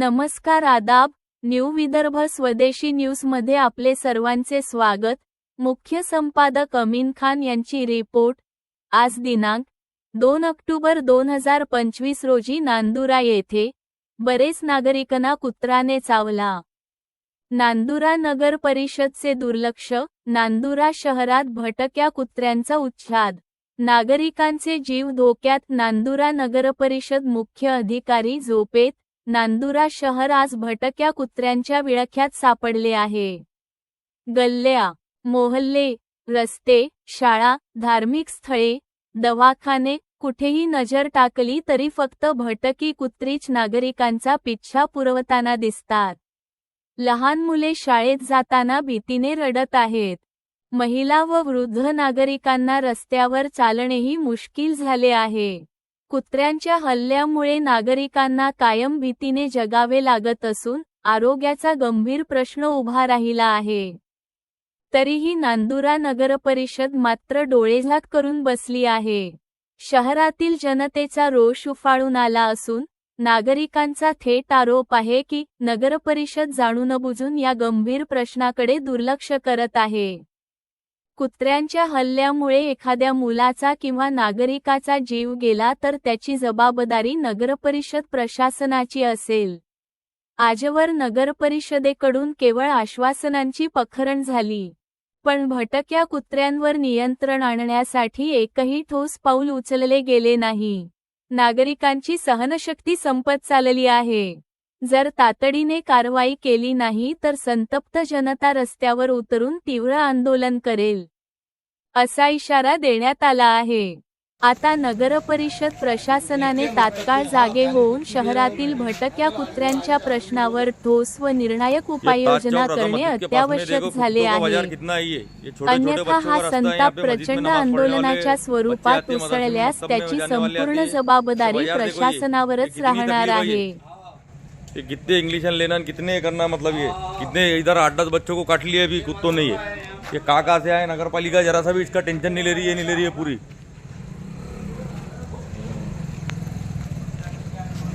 नमस्कार आदाब न्यू विदर्भ स्वदेशी न्यूजमध्ये आपले सर्वांचे स्वागत. मुख्य संपादक अमीन खान यांची रिपोर्ट. आज दिनांक दोन ऑक्टोबर दोन हजार पंचवीस रोजी नांदुरा येथे बरेच नागरिकांना कुत्राने चावला. नांदुरा नगर परिषदचे दुर्लक्ष नांदुरा शहरात भटक्या कुत्र्यांचा उच्छाद. नागरिकांचे जीव धोक्यात नांदुरा नगरपरिषद मुख्य अधिकारी झोपेत नांदुरा शहर आज भटक्या कुत्र्यांच्या विळख्यात सापडले आहे. गल्ल्या मोहल्ले रस्ते शाळा धार्मिक स्थळे दवाखाने कुठेही नजर टाकली तरी फक्त भटकी कुत्रीच नागरिकांचा पिच्छा पुरवताना दिसतात. लहान मुले शाळेत जाताना भीतीने रडत आहेत. महिला व वृद्ध नागरिकांना रस्त्यावर चालणेही मुश्किल झाले आहे. कुत्र्यांच्या हल्ल्यामुळे नागरिकांना कायम भीतीने जगावे लागत असून आरोग्याचा गंभीर प्रश्न उभा राहिला आहे. तरीही नांदुरा नगरपरिषद मात्र डोळेझाक करून बसली आहे. शहरातील जनतेचा रोष उफाळून आला असून नागरिकांचा थेट आरोप आहे की नगरपरिषद जाणून बुजून या गंभीर प्रश्नाकडे दुर्लक्ष करत आहे. कुत्र्यांच्या हल्ल्यामुळे एखाद्या मुलाचा किंवा नागरिकाचा जीव गेला तर त्याची जबाबदारी नगरपरिषद प्रशासनाची असेल. आजवर नगरपरिषदेकडून केवळ आश्वासनांची पखरण झाली. पण भटक्या कुत्र्यांवर नियंत्रण आणण्यासाठी एकही ठोस पाऊल उचलले गेले नाही. नागरिकांची सहनशक्ती संपत चालली आहे. जर तातडीने कारवाई केली नाही तर संतप्त जनता रस्त्यावर उतरून तीव्र आंदोलन करेल. असा इशारा देण्यात आला आहे. आता नगरपरिषद प्रशासनाने तात्काळ जागे होऊन शहरातील भटक्या कुत्र्यांच्या प्रश्नावर ठोस व निर्णायक उपाययोजना करणे अत्यावश्यक झाले आहे. अन्यथा हा संताप प्रचंड आंदोलनाच्या स्वरूपात उसळल्यास त्याची संपूर्ण जबाबदारी प्रशासनावरच राहणार आहे. ये कितने इंग्लिश लेना कितने करना मतलब ये कितने इधर आठ दस बच्चों को काट लिए अभी कुत्तों ने ये। ये कहाँ कहाँ से आए? नगर पालिका जरा सा भी इसका टेंशन नहीं ले रही है नहीं ले रही है पूरी।